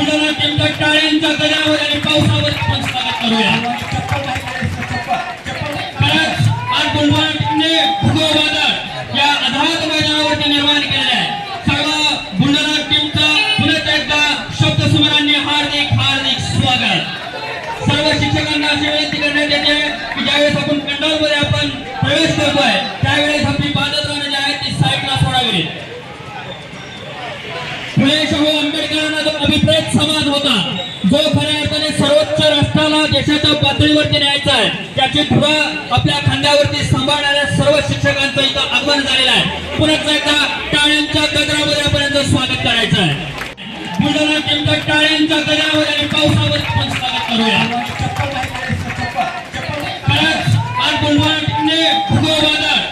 टीमच्या टाळ्यांच्या गजावर आणि पावसावर आपण स्वागत करूया. खरंच आज बुलढाणा टीमने या मैदानावरती निर्माण आहे सर्व बुलढाणा पुन्हा एकदा हार्दिक हार्दिक स्वागत. सर्व शिक्षकांना अशी विनंती करण्यात येते की ज्यावेळेस आपण कंडोलमध्ये आपण प्रवेश करतोय त्यावेळेस आपली पादत्राणे जी आहे ती साईडला सोडावी पुणे शहर आंबेडकरांना समाज होता. जो खऱ्या अर्थाने सर्वोच्च राष्ट्राला देशाच्या पातळीवरती न्यायचा आहे त्याची धुरा आपल्या खांद्यावरती सांभाळणाऱ्या सर्व शिक्षकांचं इथं आगमन झालेलं आहे. पुन्हा एकदा टाळ्यांच्या गजरावर आपण स्वागत करायचं आहे. बुलढाणा टीमच्या टाळ्यांच्या गजरावर आणि पावसावर आपण स्वागत करूया. खरंच आज बुलढाणा भूगोल बाजार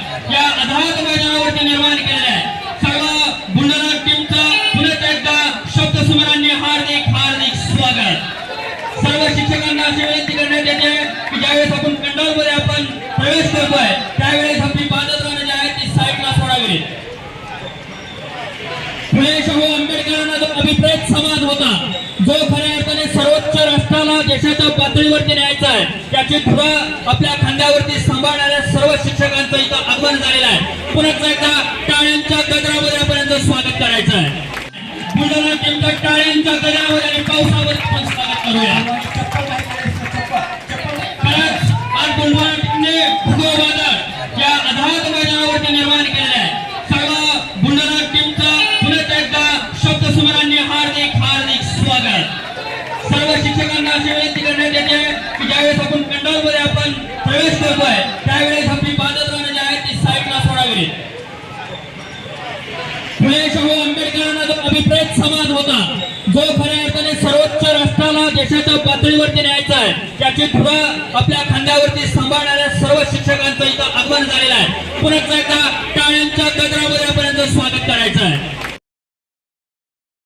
शिक्षकांना अशी विनंती करण्यात येते की ज्यावेळेस आपण कंडोलमध्ये आपण प्रवेश करतोय त्यावेळेस आपली पादत्राणे जी आहेत ती साईडला सोडावी. पुणे शाहू आंबेडकरांना जो अभिप्रेत समाज होता जो खऱ्या अर्थाने सर्वोच्च राष्ट्राला देशाच्या पातळीवरती न्यायचा आहे त्याची धुरा आपल्या खांद्यावरती सांभाळणाऱ्या सर्व शिक्षकांचं इथं आगमन झालेलं आहे. पुन्हा एकदा टाळ्यांच्या गजरामध्ये आपण स्वागत करायचं आहे. बुलढाणा टीमच्या टाळ्यांच्या गजरा ज्यावेळेस आपण प्रवेश करतोय त्यावेळेस आपली ती सोडावी शाहू आंबेडकरांना जो अभिप्रेत समाज होता जो खऱ्या अर्थाने सर्वोच्च राष्ट्राला देशाच्या पातळीवरती न्यायचा आहे. त्याची धुरा आपल्या खांद्यावरती सांभाळणाऱ्या सर्व शिक्षकांचं इथं आगमन झालेलं आहे. पुन्हा एकदा